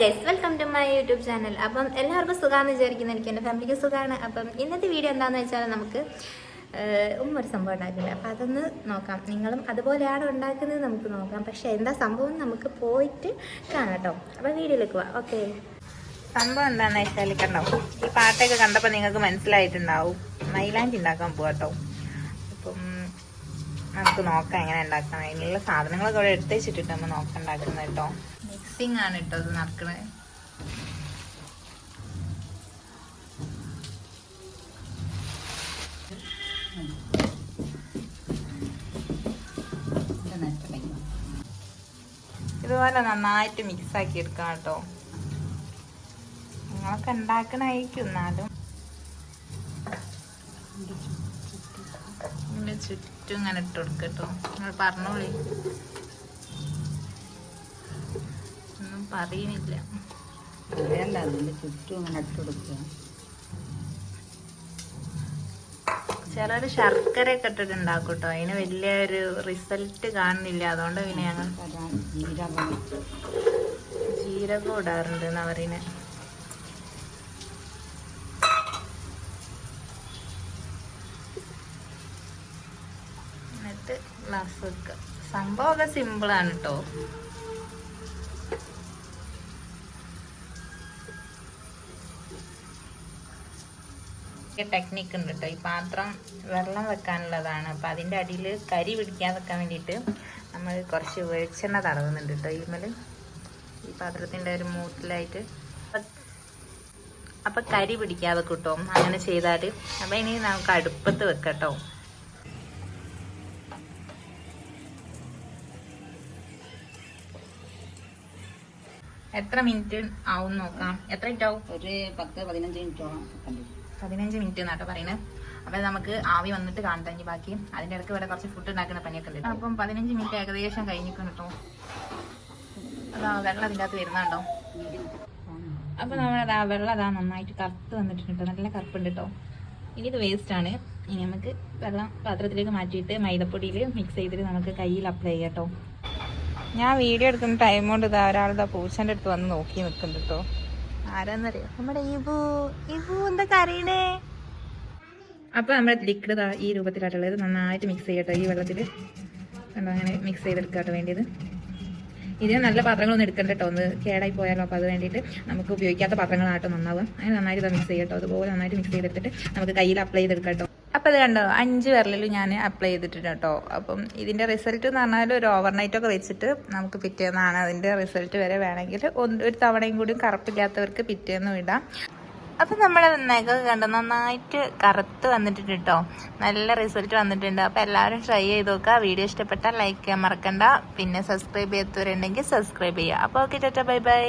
Guys welcome to my YouTube channel അപ്പം എല്ലാവർക്കും സുഖമാണെന്ന് വിചാരിക്കുന്നു. എനിക്ക് എന്റെ ഫാമിലിക്ക് സുഖമാണ് അപ്പം ഇന്നത്തെ വീഡിയോ എന്താണെന്ന് വെച്ചാൽ നമുക്ക് ഉമ്മ ഒരു സംഭവം ഉണ്ടാക്കില്ല അപ്പം അതൊന്ന് നോക്കാം. നിങ്ങളും അതുപോലെയാണ് ഉണ്ടാക്കുന്നത് നമുക്ക് നോക്കാം. പക്ഷേ എന്താ സംഭവം നമുക്ക് പോയിട്ട് കാണാം കേട്ടോ. അപ്പം വീഡിയോയിലേക്ക് പോവാം. ഓക്കെ സംഭവം എന്താണെന്ന് വെച്ചാൽ കണ്ടോ ഈ പാട്ടൊക്കെ കണ്ടപ്പോൾ നിങ്ങൾക്ക് മനസ്സിലായിട്ടുണ്ടാവും. മൈലാഞ്ചി ഉണ്ടാക്കാൻ പോകട്ടോ അപ്പം നമുക്ക് നോക്കാം എങ്ങനെ ഉണ്ടാക്കാം അതിനുള്ള സാധനങ്ങളൊക്കെ ഇവിടെ എടുത്ത് വെച്ചിട്ടിട്ട് നമ്മൾ നോക്കാം ഉണ്ടാക്കുന്നത് കേട്ടോ. മിക്സിങ് ആണ് കേട്ടോ ഇത് നടക്കണേ. ഇതുപോലെ നന്നായിട്ട് മിക്സ് ആക്കി എടുക്കാം കേട്ടോ നിങ്ങളൊക്കെ ഉണ്ടാക്കണായിരിക്കും എന്നാലും. ചുറ്റും ഇങ്ങനെ ഇട്ട് കൊടുക്കട്ടോ നിങ്ങൾ പറഞ്ഞോളി. ചുറ്റും ഇങ്ങനെ ഇട്ട് കൊടുക്കുക. ചിലര് ശർക്കരയൊക്കെ ഇട്ടിട്ട് ഉണ്ടാക്കും കേട്ടോ അതിന് വലിയൊരു റിസൾട്ട് കാണുന്നില്ല. അതുകൊണ്ട് പിന്നെ ഞങ്ങൾ ജീരകം ജീരകം ഇടാറുണ്ട് എന്നാ പറയുന്നത് എന്നിട്ട് ഗ്ലാസ് വെക്കുക. സംഭവമൊക്കെ സിമ്പിളാണ് കേട്ടോ ടെക്നിക്ക് ഉണ്ട് കേട്ടോ ഈ പാത്രം വെള്ളം വെക്കാനുള്ളതാണ്. അപ്പം അതിന്റെ അടിയിൽ കരി പിടിക്കാൻ വെക്കാൻ വേണ്ടിയിട്ട് നമ്മൾ കുറച്ച് വെളിച്ചെണ്ണ തടവുന്നുണ്ട് കേട്ടോ ഇതിന്മേൽ ഈ പാത്രത്തിന്റെ ഒരു മൂട്ടിലായിട്ട്. അപ്പം കരി പിടിക്കാതെ കിട്ടും. അങ്ങനെ ചെയ്താൽ അപ്പം ഇനി നമുക്ക് അടുപ്പത്ത് വെക്കട്ടോ എത്ര മിനിറ്റ് ആവും നോക്കാം. എത്ര മിനിറ്റ് ആവും? ഒരു പത്ത് പതിനഞ്ച് മിനിറ്റോളം പതിനഞ്ച് മിനിറ്റ് എന്നാട്ടോ പറയുന്നത്. അപ്പൊ നമുക്ക് ആവി വന്നിട്ട് കാണാം ഇനി ബാക്കി. അതിന്റെ ഇടയ്ക്ക് ഇവിടെ കുറച്ച് ഫുഡ് ഉണ്ടാക്കുന്ന പണിയൊക്കെ ഉണ്ട് അപ്പം പതിനഞ്ച് മിനിറ്റ് ഏകദേശം കഴിഞ്ഞിരിക്കും കേട്ടോ. അതാ വെള്ളം അതിന്റെ അകത്ത് വരുന്നുണ്ടോ അപ്പോൾ നമ്മളതാ വെള്ളം അതാ നന്നായിട്ട് കറുത്ത് വന്നിട്ടുണ്ട് നല്ല കറുപ്പുണ്ട് കേട്ടോ. ഇനി ഇത് വേസ്റ്റ് ആണ്. ഇനി നമുക്ക് വെള്ളം പാത്രത്തിലേക്ക് മാറ്റിയിട്ട് മൈദപ്പൊടിയിൽ മിക്സ് ചെയ്തിട്ട് നമുക്ക് കയ്യിൽ അപ്ലൈ ചെയ്യാം കേട്ടോ. ഞാൻ വീഡിയോ എടുക്കുന്ന ടൈം കൊണ്ട് ഇതാ ഒരാളിതാ പൂച്ചന്റെ അടുത്ത് വന്ന് നോക്കി നിൽക്കുന്നുണ്ട് കേട്ടോ. ആരാന്നറിയോ? നമ്മുടെ ഇബു. ഇബു എന്താ അപ്പോൾ നമ്മുടെ ലിക്വിഡ് ഈ രൂപത്തിലായിട്ടുള്ളത് നന്നായിട്ട് മിക്സ് ചെയ്യട്ടോ ഈ വെള്ളത്തിൽ കണ്ടോ അങ്ങനെ മിക്സ് ചെയ്തെടുക്കാട്ടോ വേണ്ടിയത്. ഇതിന് നല്ല പാത്രങ്ങളൊന്നും എടുക്കണ്ട കേട്ടോ. ഒന്ന് കേടായി പോയാലോ അപ്പോൾ അത് വേണ്ടിയിട്ട് നമുക്ക് ഉപയോഗിക്കാത്ത പാത്രങ്ങളാട്ടോ നന്നാവും അങ്ങനെ നന്നായിട്ട് മിക്സ് ചെയ്യട്ടോ അതുപോലെ നന്നായിട്ട് മിക്സ് ചെയ്തെടുത്തിട്ട് നമുക്ക് കയ്യിൽ അപ്ലൈ ചെയ്തെടുക്കാം കേട്ടോ. അപ്പോൾ ഇത് കണ്ടോ? അഞ്ച് വിരലിൽ ഞാൻ അപ്ലൈ ചെയ്തിട്ടുണ്ട് കേട്ടോ. അപ്പം ഇതിന്റെ റിസൾട്ട് എന്ന് പറഞ്ഞാൽ ഒരു ഓവർനൈറ്റ് ഒക്കെ വെച്ചിട്ട് നമുക്ക് പിറ്റേന്നാണ് അതിന്റെ റിസൾട്ട് വരെ വേണമെങ്കിൽ ഒരു തവണയും കൂടി കറുപ്പില്ലാത്തവർക്ക് പിറ്റേന്നും ഇടാം. അപ്പം നമ്മുടെ നഖം കണ്ടോ? നന്നായിട്ട് കറുത്ത് വന്നിട്ടുണ്ട് കേട്ടോ. നല്ല റിസൾട്ട് വന്നിട്ടുണ്ട്. അപ്പം എല്ലാവരും ട്രൈ ചെയ്ത് നോക്കുക. വീഡിയോ ഇഷ്ടപ്പെട്ടാൽ ലൈക്ക് ചെയ്യാൻ മറക്കണ്ട. പിന്നെ സബ്സ്ക്രൈബ് ചെയ്യാത്തവരുണ്ടെങ്കിൽ സബ്സ്ക്രൈബ് ചെയ്യുക. അപ്പോൾ ഓക്കെ ചേട്ടാ ബൈ ബൈ